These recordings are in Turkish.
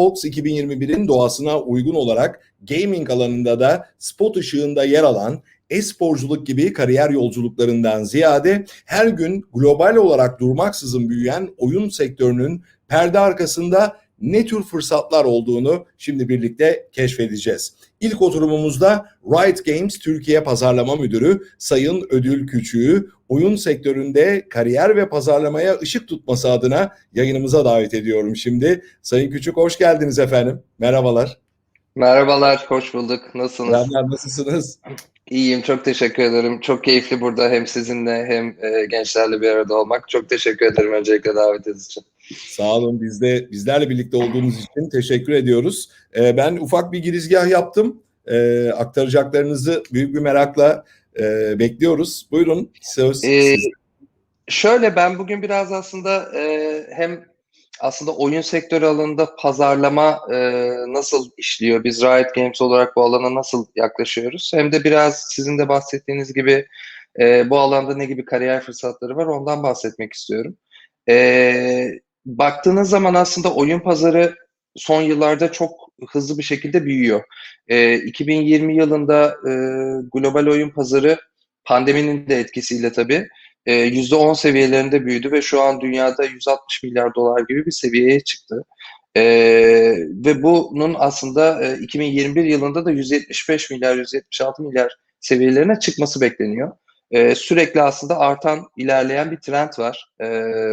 Talks 2021'in doğasına uygun olarak gaming alanında da spot ışığında yer alan e-sporculuk gibi kariyer yolculuklarından ziyade her gün global olarak durmaksızın büyüyen oyun sektörünün perde arkasında ne tür fırsatlar olduğunu şimdi birlikte keşfedeceğiz. İlk oturumumuzda Riot Games Türkiye Pazarlama Müdürü Sayın Ödül Küçüğü oyun sektöründe kariyer ve pazarlamaya ışık tutması adına yayınımıza davet ediyorum şimdi. Sayın Küçük hoş geldiniz efendim. Merhabalar. Merhabalar, hoş bulduk. Nasılsınız? Selamlar, nasılsınız? İyiyim, çok teşekkür ederim. Çok keyifli burada hem sizinle hem e, gençlerle bir arada olmak. Çok teşekkür ederim öncelikle davetiniz için. Sağ olun. Biz de bizlerle birlikte olduğunuz için teşekkür ediyoruz. Ee, ben ufak bir girizgah yaptım. Ee, aktaracaklarınızı büyük bir merakla e, bekliyoruz. Buyurun söz Ee, şöyle ben bugün biraz aslında e, hem aslında oyun sektörü alanında pazarlama e, nasıl işliyor, biz Riot Games olarak bu alana nasıl yaklaşıyoruz, hem de biraz sizin de bahsettiğiniz gibi e, bu alanda ne gibi kariyer fırsatları var ondan bahsetmek istiyorum. E, baktığınız zaman aslında oyun pazarı son yıllarda çok hızlı bir şekilde büyüyor. E, 2020 yılında e, global oyun pazarı pandeminin de etkisiyle tabii e, %10 seviyelerinde büyüdü ve şu an dünyada 160 milyar dolar gibi bir seviyeye çıktı. E, ve bunun aslında e, 2021 yılında da 175 milyar, 176 milyar seviyelerine çıkması bekleniyor. E, sürekli aslında artan, ilerleyen bir trend var e,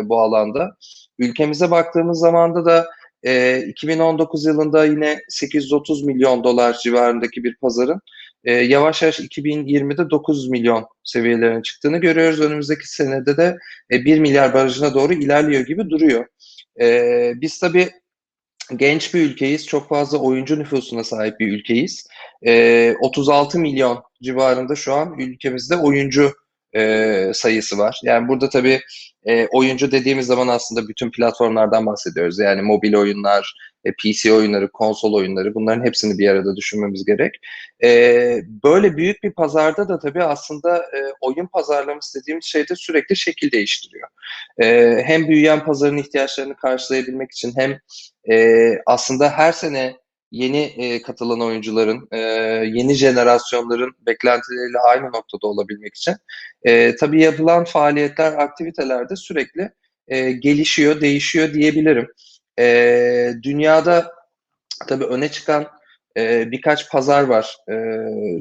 bu alanda. Ülkemize baktığımız zamanda da e, 2019 yılında yine 830 milyon dolar civarındaki bir pazarın e, yavaş yavaş 2020'de 9 milyon seviyelerine çıktığını görüyoruz. Önümüzdeki senede de e, 1 milyar barajına doğru ilerliyor gibi duruyor. E, biz tabii genç bir ülkeyiz. Çok fazla oyuncu nüfusuna sahip bir ülkeyiz. E, 36 milyon civarında şu an ülkemizde oyuncu e, sayısı var. Yani burada tabii e, oyuncu dediğimiz zaman aslında bütün platformlardan bahsediyoruz. Yani mobil oyunlar, e, PC oyunları, konsol oyunları bunların hepsini bir arada düşünmemiz gerek. E, böyle büyük bir pazarda da tabii aslında e, oyun pazarlaması dediğimiz şey sürekli şekil değiştiriyor. E, hem büyüyen pazarın ihtiyaçlarını karşılayabilmek için hem e, aslında her sene yeni e, katılan oyuncuların, e, yeni jenerasyonların beklentileriyle aynı noktada olabilmek için e, tabii yapılan faaliyetler, aktiviteler de sürekli e, gelişiyor, değişiyor diyebilirim. E, dünyada tabii öne çıkan e, birkaç pazar var e,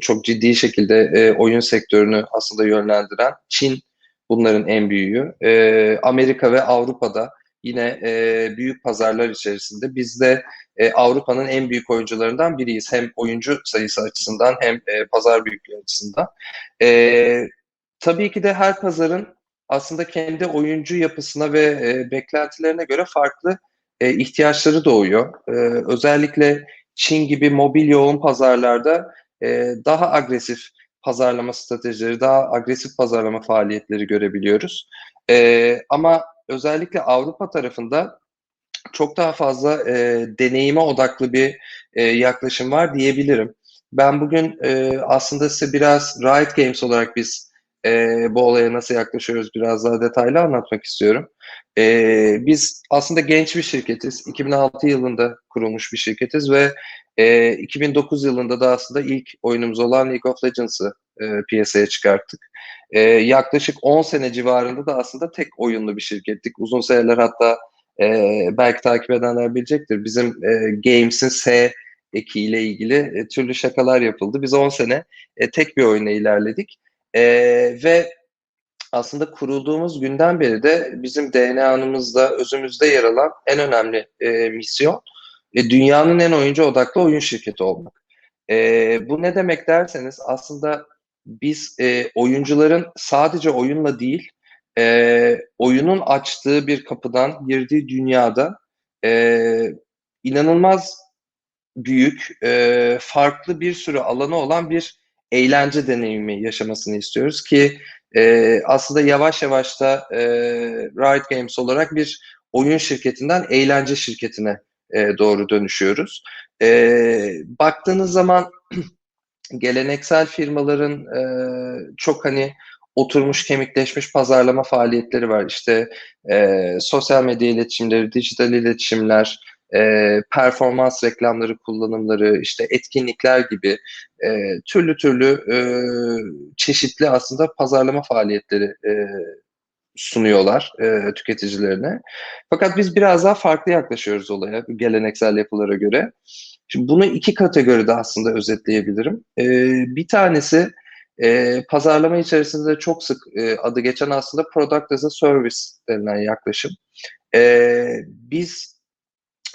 çok ciddi şekilde e, oyun sektörünü aslında yönlendiren. Çin bunların en büyüğü. E, Amerika ve Avrupa'da yine e, büyük pazarlar içerisinde. Biz de e, Avrupa'nın en büyük oyuncularından biriyiz. Hem oyuncu sayısı açısından hem e, pazar büyüklüğü açısından. E, tabii ki de her pazarın aslında kendi oyuncu yapısına ve e, beklentilerine göre farklı e, ihtiyaçları doğuyor. E, özellikle Çin gibi mobil yoğun pazarlarda e, daha agresif pazarlama stratejileri, daha agresif pazarlama faaliyetleri görebiliyoruz. E, ama özellikle Avrupa tarafında çok daha fazla e, deneyime odaklı bir e, yaklaşım var diyebilirim. Ben bugün e, aslında size biraz Riot Games olarak biz e, bu olaya nasıl yaklaşıyoruz biraz daha detaylı anlatmak istiyorum. E, biz aslında genç bir şirketiz. 2006 yılında kurulmuş bir şirketiz ve e, 2009 yılında da aslında ilk oyunumuz olan League of Legends'ı e, piyasaya çıkarttık. E, yaklaşık 10 sene civarında da aslında tek oyunlu bir şirkettik. Uzun seneler hatta e, belki takip edenler bilecektir. Bizim e, Games'in S ekiyle ilgili e, türlü şakalar yapıldı. Biz 10 sene e, tek bir oyuna ilerledik. E, ve aslında kurulduğumuz günden beri de bizim DNA'mızda, özümüzde yer alan en önemli e, misyon e, dünyanın en oyuncu odaklı oyun şirketi olmak. E, bu ne demek derseniz aslında biz e, oyuncuların sadece oyunla değil, e, oyunun açtığı bir kapıdan girdiği dünyada e, inanılmaz büyük, e, farklı bir sürü alanı olan bir eğlence deneyimi yaşamasını istiyoruz ki e, aslında yavaş yavaş da e, Riot Games olarak bir oyun şirketinden eğlence şirketine e, doğru dönüşüyoruz. E, baktığınız zaman geleneksel firmaların e, çok hani oturmuş kemikleşmiş pazarlama faaliyetleri var. İşte e, sosyal medya iletişimleri, dijital iletişimler, e, performans reklamları kullanımları, işte etkinlikler gibi e, türlü türlü e, çeşitli aslında pazarlama faaliyetleri e, sunuyorlar e, tüketicilerine. Fakat biz biraz daha farklı yaklaşıyoruz olaya geleneksel yapılara göre. Şimdi bunu iki kategoride aslında özetleyebilirim. E, bir tanesi e, pazarlama içerisinde çok sık e, adı geçen aslında product as a service denilen yaklaşım. E, biz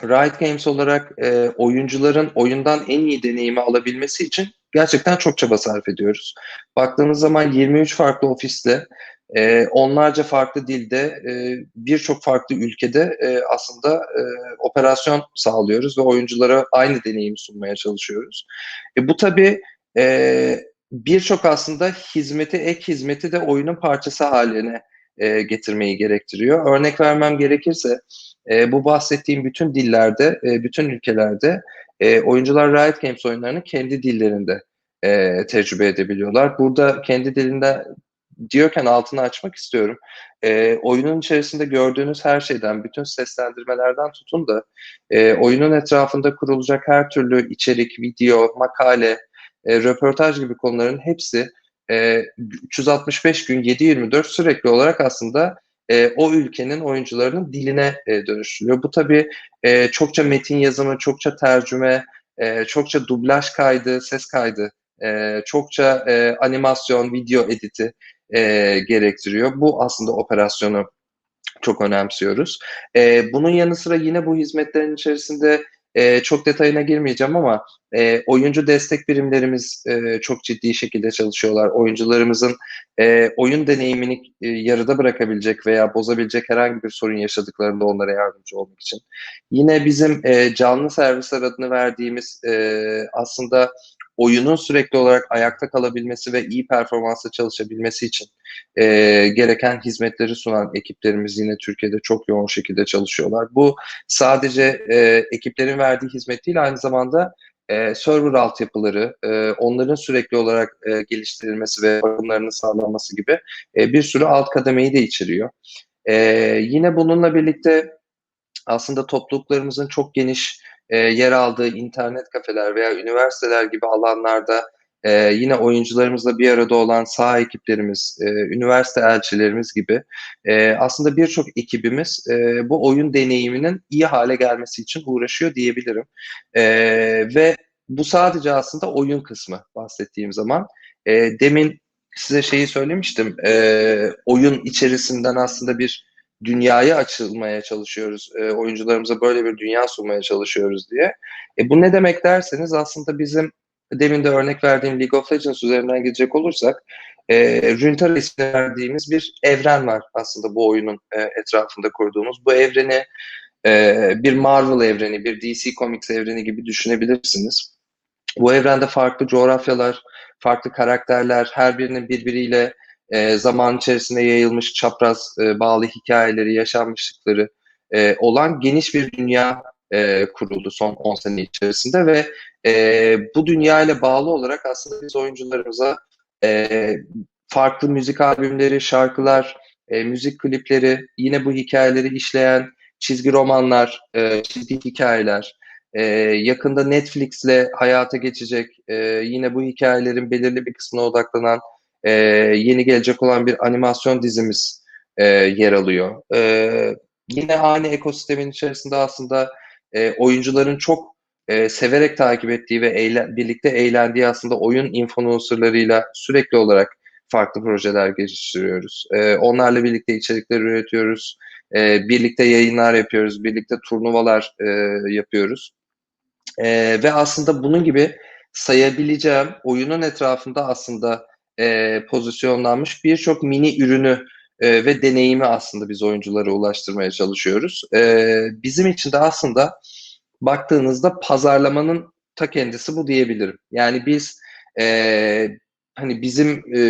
Riot Games olarak e, oyuncuların oyundan en iyi deneyimi alabilmesi için gerçekten çok çaba sarf ediyoruz. Baktığınız zaman 23 farklı ofiste, e, onlarca farklı dilde, e, birçok farklı ülkede e, aslında e, operasyon sağlıyoruz ve oyunculara aynı deneyimi sunmaya çalışıyoruz. E, bu tabii e, birçok aslında hizmeti, ek hizmeti de oyunun parçası haline e, getirmeyi gerektiriyor. Örnek vermem gerekirse e, bu bahsettiğim bütün dillerde, e, bütün ülkelerde e, oyuncular Riot Games oyunlarını kendi dillerinde e, tecrübe edebiliyorlar. Burada kendi dilinde diyorken altını açmak istiyorum. E, oyunun içerisinde gördüğünüz her şeyden, bütün seslendirmelerden tutun da e, oyunun etrafında kurulacak her türlü içerik, video, makale, e, röportaj gibi konuların hepsi e, 365 gün 7-24 sürekli olarak aslında e, o ülkenin oyuncularının diline e, dönüştürüyor. Bu tabii e, çokça metin yazımı, çokça tercüme, e, çokça dublaj kaydı, ses kaydı, e, çokça e, animasyon, video editi e, gerektiriyor. Bu aslında operasyonu çok önemsiyoruz. E, bunun yanı sıra yine bu hizmetlerin içerisinde e, çok detayına girmeyeceğim ama e, oyuncu destek birimlerimiz e, çok ciddi şekilde çalışıyorlar. Oyuncularımızın e, oyun deneyimini e, yarıda bırakabilecek veya bozabilecek herhangi bir sorun yaşadıklarında onlara yardımcı olmak için. Yine bizim e, canlı servisler adını verdiğimiz e, aslında oyunun sürekli olarak ayakta kalabilmesi ve iyi performansla çalışabilmesi için e, gereken hizmetleri sunan ekiplerimiz yine Türkiye'de çok yoğun şekilde çalışıyorlar. Bu sadece e, ekiplerin verdiği hizmet değil aynı zamanda e, server altyapıları, e, onların sürekli olarak e, geliştirilmesi ve bakımlarının sağlanması gibi e, bir sürü alt kademeyi de içeriyor. E, yine bununla birlikte aslında topluluklarımızın çok geniş e, yer aldığı internet kafeler veya üniversiteler gibi alanlarda e, yine oyuncularımızla bir arada olan sağ ekiplerimiz, e, üniversite elçilerimiz gibi e, aslında birçok ekibimiz e, bu oyun deneyiminin iyi hale gelmesi için uğraşıyor diyebilirim. E, ve bu sadece aslında oyun kısmı bahsettiğim zaman. E, demin size şeyi söylemiştim. E, oyun içerisinden aslında bir dünyaya açılmaya çalışıyoruz. E, oyuncularımıza böyle bir dünya sunmaya çalışıyoruz diye. E, bu ne demek derseniz aslında bizim demin de örnek verdiğim League of Legends üzerinden gidecek olursak e, Runeterra ismini verdiğimiz bir evren var aslında bu oyunun e, etrafında kurduğumuz. Bu evreni e, bir Marvel evreni, bir DC Comics evreni gibi düşünebilirsiniz. Bu evrende farklı coğrafyalar, farklı karakterler, her birinin birbiriyle e, zaman içerisinde yayılmış çapraz e, bağlı hikayeleri, yaşanmışlıkları e, olan geniş bir dünya e, kuruldu son 10 sene içerisinde ve e, bu dünya ile bağlı olarak aslında biz oyuncularımıza e, farklı müzik albümleri, şarkılar, e, müzik klipleri, yine bu hikayeleri işleyen çizgi romanlar, e, çizgi hikayeler, e, yakında Netflix'le hayata geçecek, e, yine bu hikayelerin belirli bir kısmına odaklanan e, yeni gelecek olan bir animasyon dizimiz e, yer alıyor. E, yine aynı ekosistemin içerisinde aslında e, oyuncuların çok e, severek takip ettiği ve eğlen, birlikte eğlendiği aslında oyun influencerlarıyla sürekli olarak farklı projeler geliştiriyoruz. E, onlarla birlikte içerikler üretiyoruz. E, birlikte yayınlar yapıyoruz. Birlikte turnuvalar e, yapıyoruz. E, ve aslında bunun gibi sayabileceğim oyunun etrafında aslında e, pozisyonlanmış birçok mini ürünü e, ve deneyimi aslında biz oyunculara ulaştırmaya çalışıyoruz. E, bizim için de aslında baktığınızda pazarlamanın ta kendisi bu diyebilirim. Yani biz e, hani bizim e,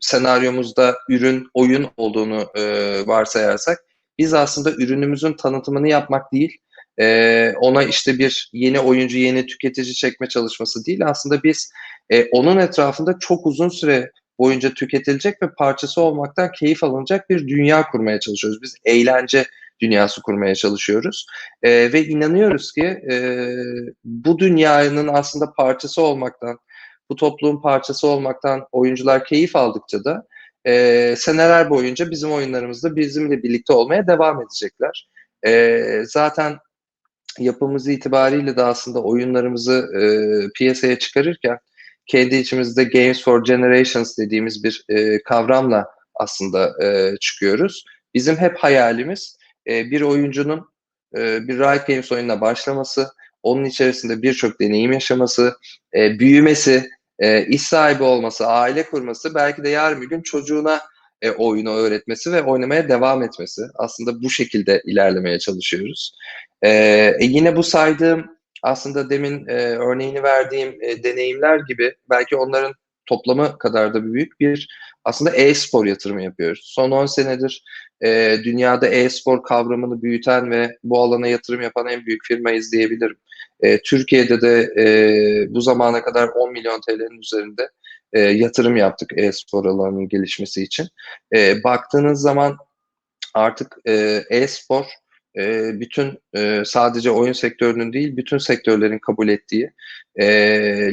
senaryomuzda ürün, oyun olduğunu e, varsayarsak biz aslında ürünümüzün tanıtımını yapmak değil, e, ona işte bir yeni oyuncu, yeni tüketici çekme çalışması değil. Aslında biz e, onun etrafında çok uzun süre boyunca tüketilecek ve parçası olmaktan keyif alınacak bir dünya kurmaya çalışıyoruz. Biz eğlence dünyası kurmaya çalışıyoruz. E, ve inanıyoruz ki e, bu dünyanın aslında parçası olmaktan, bu topluluğun parçası olmaktan oyuncular keyif aldıkça da e, seneler boyunca bizim oyunlarımızda bizimle birlikte olmaya devam edecekler. E, zaten yapımız itibariyle de aslında oyunlarımızı e, piyasaya çıkarırken kendi içimizde Games for Generations dediğimiz bir e, kavramla aslında e, çıkıyoruz. Bizim hep hayalimiz e, bir oyuncunun e, bir Riot Games oyununa başlaması, onun içerisinde birçok deneyim yaşaması, e, büyümesi, e, iş sahibi olması, aile kurması, belki de yarın bir gün çocuğuna e, oyunu öğretmesi ve oynamaya devam etmesi. Aslında bu şekilde ilerlemeye çalışıyoruz. E, e, yine bu saydığım aslında demin e, örneğini verdiğim e, deneyimler gibi belki onların toplamı kadar da büyük bir aslında e-spor yatırımı yapıyoruz. Son 10 senedir e, dünyada e-spor kavramını büyüten ve bu alana yatırım yapan en büyük firmayız diyebilirim. E, Türkiye'de de e, bu zamana kadar 10 milyon TL'nin üzerinde e, yatırım yaptık e-spor alanının gelişmesi için. E, baktığınız zaman artık e, e-spor e, bütün e, sadece oyun sektörünün değil bütün sektörlerin kabul ettiği e,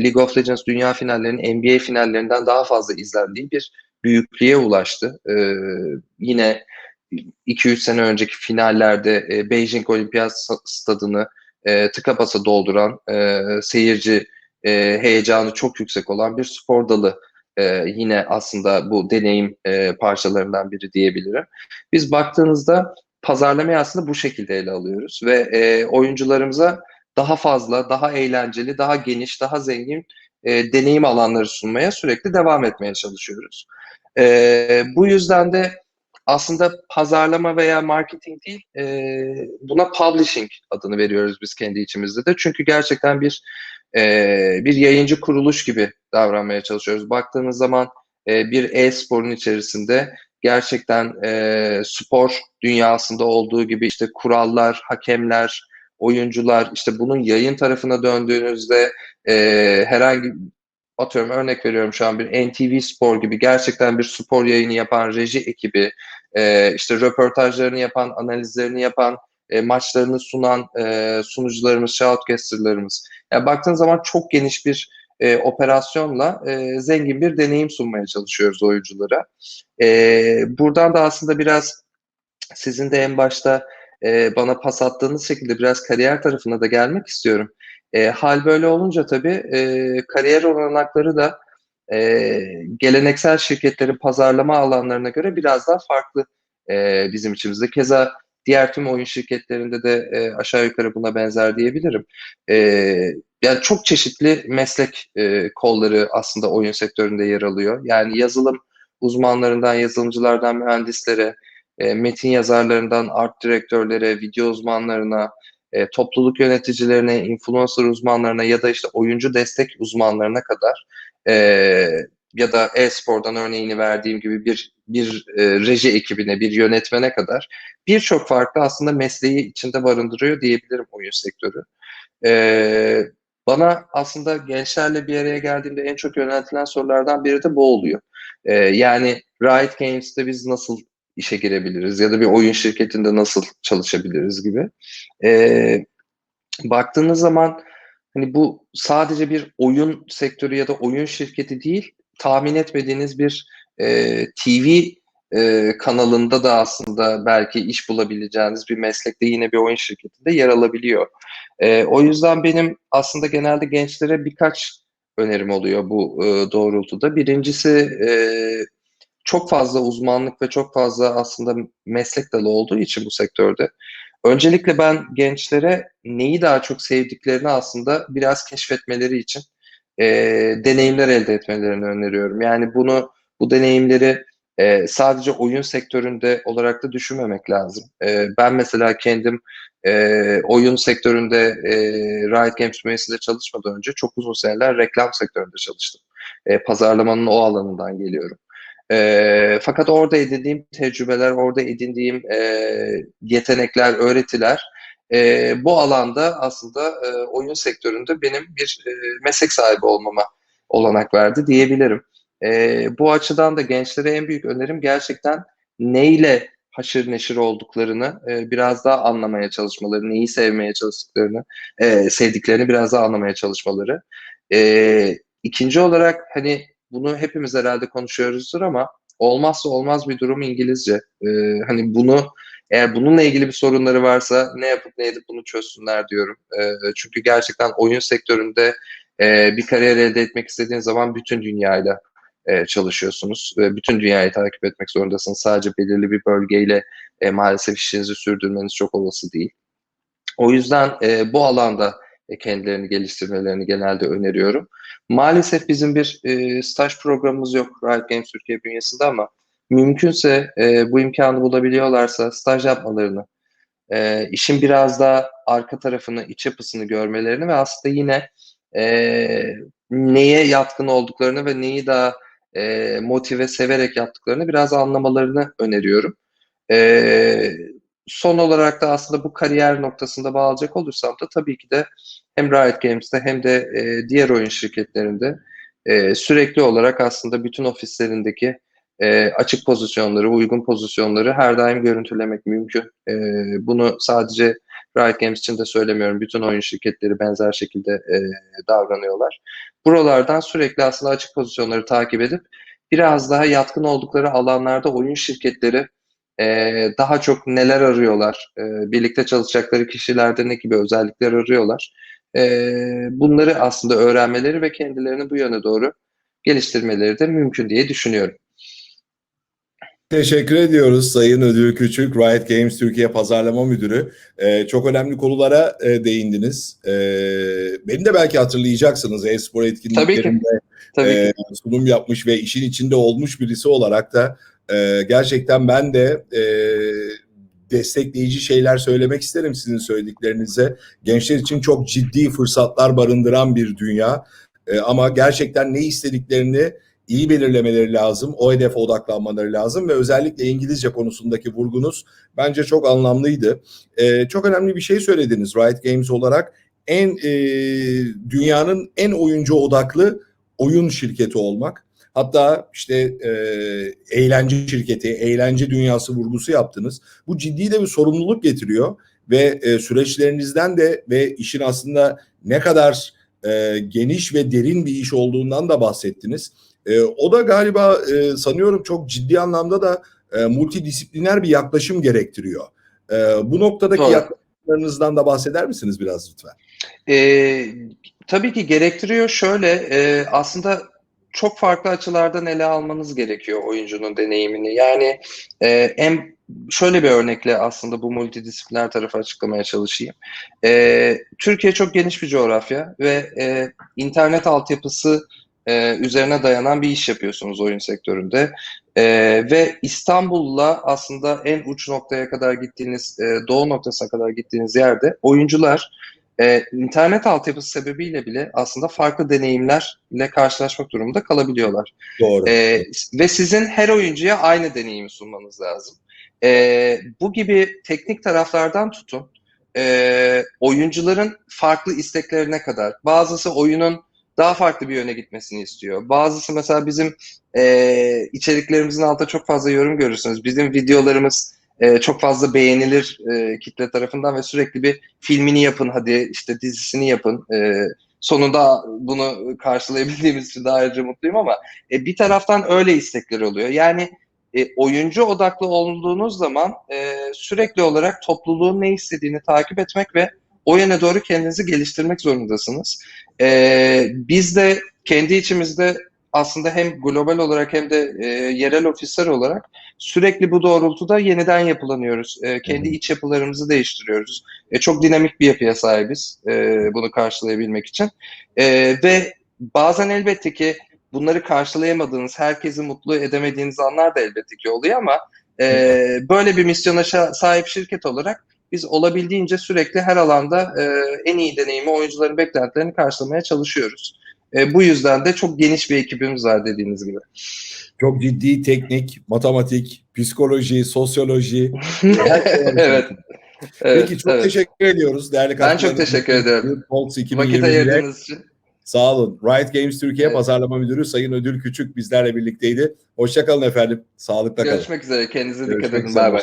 League of Legends dünya finallerinin NBA finallerinden daha fazla izlendiği bir büyüklüğe ulaştı. E, yine 2-3 sene önceki finallerde e, Beijing Olimpiyat Stadını e, tıka basa dolduran e, seyirci e, heyecanı çok yüksek olan bir spor dalı e, yine aslında bu deneyim e, parçalarından biri diyebilirim. Biz baktığınızda pazarlamayı aslında bu şekilde ele alıyoruz ve e, oyuncularımıza daha fazla, daha eğlenceli, daha geniş, daha zengin e, deneyim alanları sunmaya sürekli devam etmeye çalışıyoruz. E, bu yüzden de aslında pazarlama veya marketing değil, e, buna publishing adını veriyoruz biz kendi içimizde de. Çünkü gerçekten bir e, bir yayıncı kuruluş gibi davranmaya çalışıyoruz. Baktığınız zaman e, bir e-sporun içerisinde gerçekten e, spor dünyasında olduğu gibi işte kurallar, hakemler, oyuncular, işte bunun yayın tarafına döndüğünüzde e, herhangi atıyorum örnek veriyorum şu an bir NTV Spor gibi gerçekten bir spor yayını yapan reji ekibi, e, işte röportajlarını yapan, analizlerini yapan, maçlarını sunan e, sunucularımız, shoutcasterlarımız. Yani baktığın zaman çok geniş bir e, operasyonla e, zengin bir deneyim sunmaya çalışıyoruz oyunculara. E, buradan da aslında biraz sizin de en başta e, bana pas attığınız şekilde biraz kariyer tarafına da gelmek istiyorum. E, hal böyle olunca tabii e, kariyer olanakları da e, geleneksel şirketlerin pazarlama alanlarına göre biraz daha farklı e, bizim içimizde. Keza diğer tüm oyun şirketlerinde de e, aşağı yukarı buna benzer diyebilirim. E, yani çok çeşitli meslek e, kolları aslında oyun sektöründe yer alıyor. Yani yazılım uzmanlarından, yazılımcılardan mühendislere, e, metin yazarlarından art direktörlere, video uzmanlarına, e, topluluk yöneticilerine, influencer uzmanlarına ya da işte oyuncu destek uzmanlarına kadar e, ya da e-spordan örneğini verdiğim gibi bir bir e, reji ekibine, bir yönetmene kadar birçok farklı aslında mesleği içinde barındırıyor diyebilirim oyun sektörü. E, bana aslında gençlerle bir araya geldiğimde en çok yöneltilen sorulardan biri de bu oluyor. E, yani Riot Games'te biz nasıl işe girebiliriz ya da bir oyun şirketinde nasıl çalışabiliriz gibi. E, baktığınız zaman hani bu sadece bir oyun sektörü ya da oyun şirketi değil, tahmin etmediğiniz bir e, TV e, kanalında da aslında belki iş bulabileceğiniz bir meslekte yine bir oyun şirketinde yer alabiliyor. E, o yüzden benim aslında genelde gençlere birkaç önerim oluyor bu e, doğrultuda. Birincisi e, çok fazla uzmanlık ve çok fazla aslında meslek dalı olduğu için bu sektörde. Öncelikle ben gençlere neyi daha çok sevdiklerini aslında biraz keşfetmeleri için e, deneyimler elde etmelerini öneriyorum. Yani bunu bu deneyimleri e, sadece oyun sektöründe olarak da düşünmemek lazım. E, ben mesela kendim e, oyun sektöründe e, Riot Games bünyesinde çalışmadan önce çok uzun seneler reklam sektöründe çalıştım. E, pazarlamanın o alanından geliyorum. E, fakat orada edindiğim tecrübeler, orada edindiğim e, yetenekler, öğretiler e, bu alanda aslında e, oyun sektöründe benim bir e, meslek sahibi olmama olanak verdi diyebilirim. E, bu açıdan da gençlere en büyük önerim gerçekten neyle haşır neşir olduklarını e, biraz daha anlamaya çalışmaları, neyi sevmeye çalıştıklarını, e, sevdiklerini biraz daha anlamaya çalışmaları. E, ikinci olarak hani bunu hepimiz herhalde konuşuyoruzdur ama olmazsa olmaz bir durum İngilizce. E, hani bunu eğer bununla ilgili bir sorunları varsa ne yapıp ne edip bunu çözsünler diyorum. E, çünkü gerçekten oyun sektöründe e, bir kariyer elde etmek istediğin zaman bütün dünyayla e, çalışıyorsunuz. ve bütün dünyayı takip etmek zorundasınız. Sadece belirli bir bölgeyle e, maalesef işinizi sürdürmeniz çok olası değil. O yüzden e, bu alanda e, kendilerini geliştirmelerini genelde öneriyorum. Maalesef bizim bir e, staj programımız yok Riot Games Türkiye bünyesinde ama mümkünse e, bu imkanı bulabiliyorlarsa staj yapmalarını, e, işin biraz daha arka tarafını, iç yapısını görmelerini ve aslında yine e, neye yatkın olduklarını ve neyi daha e, motive, severek yaptıklarını biraz anlamalarını öneriyorum. E, son olarak da aslında bu kariyer noktasında bağlayacak olursam da tabii ki de hem Riot Games'te hem de e, diğer oyun şirketlerinde e, sürekli olarak aslında bütün ofislerindeki e, açık pozisyonları, uygun pozisyonları her daim görüntülemek mümkün. E, bunu sadece Riot Games için de söylemiyorum. Bütün oyun şirketleri benzer şekilde e, davranıyorlar. Buralardan sürekli aslında açık pozisyonları takip edip biraz daha yatkın oldukları alanlarda oyun şirketleri e, daha çok neler arıyorlar, e, birlikte çalışacakları kişilerde ne gibi özellikler arıyorlar. E, bunları aslında öğrenmeleri ve kendilerini bu yöne doğru geliştirmeleri de mümkün diye düşünüyorum. Teşekkür ediyoruz Sayın Ödül Küçük, Riot Games Türkiye Pazarlama Müdürü. Ee, çok önemli konulara e, değindiniz. Ee, beni de belki hatırlayacaksınız e-spor etkinliklerinde Tabii e, ki. sunum yapmış ve işin içinde olmuş birisi olarak da e, gerçekten ben de e, destekleyici şeyler söylemek isterim sizin söylediklerinize. Gençler için çok ciddi fırsatlar barındıran bir dünya. E, ama gerçekten ne istediklerini iyi belirlemeleri lazım. O hedefe odaklanmaları lazım ve özellikle İngilizce konusundaki vurgunuz bence çok anlamlıydı. Ee, çok önemli bir şey söylediniz Riot Games olarak. En e, dünyanın en oyuncu odaklı oyun şirketi olmak. Hatta işte e, eğlence şirketi, eğlence dünyası vurgusu yaptınız. Bu ciddi de bir sorumluluk getiriyor ve e, süreçlerinizden de ve işin aslında ne kadar e, geniş ve derin bir iş olduğundan da bahsettiniz. E, o da galiba e, sanıyorum çok ciddi anlamda da e, multidisipliner bir yaklaşım gerektiriyor. E, bu noktadaki Doğru. yaklaşımlarınızdan da bahseder misiniz biraz lütfen? E, tabii ki gerektiriyor. Şöyle e, aslında çok farklı açılardan ele almanız gerekiyor oyuncunun deneyimini. Yani e, en şöyle bir örnekle aslında bu multidisipliner tarafı açıklamaya çalışayım. E, Türkiye çok geniş bir coğrafya ve e, internet altyapısı e, üzerine dayanan bir iş yapıyorsunuz oyun sektöründe. E, ve İstanbul'la aslında en uç noktaya kadar gittiğiniz, e, doğu noktasına kadar gittiğiniz yerde oyuncular e, internet altyapısı sebebiyle bile aslında farklı deneyimlerle karşılaşmak durumunda kalabiliyorlar. Doğru. E, ve sizin her oyuncuya aynı deneyimi sunmanız lazım. E, bu gibi teknik taraflardan tutun, e, oyuncuların farklı isteklerine kadar. Bazısı oyunun daha farklı bir yöne gitmesini istiyor. Bazısı mesela bizim e, içeriklerimizin altında çok fazla yorum görürsünüz. Bizim videolarımız e, çok fazla beğenilir e, kitle tarafından ve sürekli bir filmini yapın hadi işte dizisini yapın. E, sonunda bunu karşılayabildiğimiz için daha ayrıca mutluyum ama e, bir taraftan öyle istekler oluyor. Yani e, oyuncu odaklı olduğunuz zaman e, sürekli olarak topluluğun ne istediğini takip etmek ve o yöne doğru kendinizi geliştirmek zorundasınız. E, biz de kendi içimizde aslında hem global olarak hem de e, yerel ofisler olarak sürekli bu doğrultuda yeniden yapılanıyoruz. E, kendi iç yapılarımızı değiştiriyoruz. E, çok dinamik bir yapıya sahibiz e, bunu karşılayabilmek için. E, ve bazen elbette ki bunları karşılayamadığınız, herkesi mutlu edemediğiniz anlar da elbette ki oluyor ama e, böyle bir misyona sahip şirket olarak biz olabildiğince sürekli her alanda e, en iyi deneyimi oyuncuların beklentilerini karşılamaya çalışıyoruz. E, bu yüzden de çok geniş bir ekibimiz var dediğiniz gibi. Çok ciddi teknik, matematik, psikoloji, sosyoloji. evet. Peki çok evet. teşekkür ediyoruz değerli Ben çok teşekkür ederim. Talks Vakit 2020'ye ayırdığınız için. Sağ olun. Riot Games Türkiye Evet. Pazarlama Müdürü Sayın Ödül Küçük bizlerle birlikteydi. Hoşçakalın efendim. Sağlıkla kalın. Görüşmek üzere. Kendinize dikkat edin. Bay bay.